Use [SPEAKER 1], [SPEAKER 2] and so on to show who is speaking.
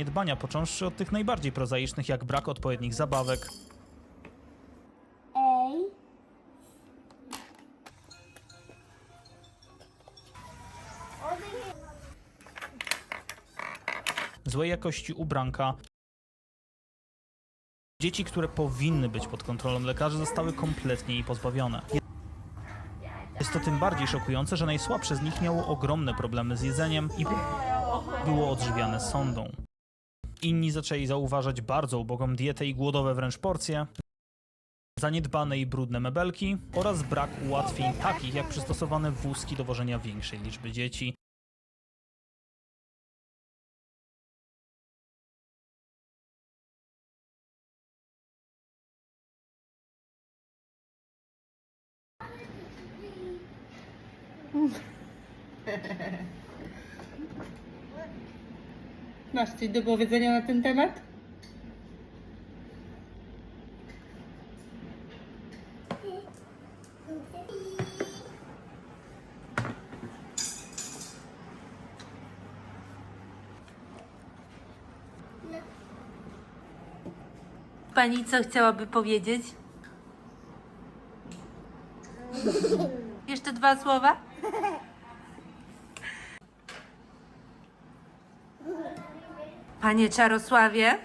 [SPEAKER 1] zaniedbania, począwszy od tych najbardziej prozaicznych, jak brak odpowiednich zabawek,
[SPEAKER 2] Ej.
[SPEAKER 1] złej jakości ubranka. Dzieci, które powinny być pod kontrolą lekarzy, zostały kompletnie jej pozbawione. Jest to tym bardziej szokujące, że najsłabsze z nich miało ogromne problemy z jedzeniem i było odżywiane sondą. Inni zaczęli zauważać bardzo ubogą dietę i głodowe wręcz porcje, zaniedbane i brudne mebelki oraz brak ułatwień takich jak przystosowane wózki do wożenia większej liczby dzieci,
[SPEAKER 3] Masz coś do powiedzenia na ten temat? Pani co chciałaby powiedzieć? Jeszcze dwa słowa? Panie Czarosławie?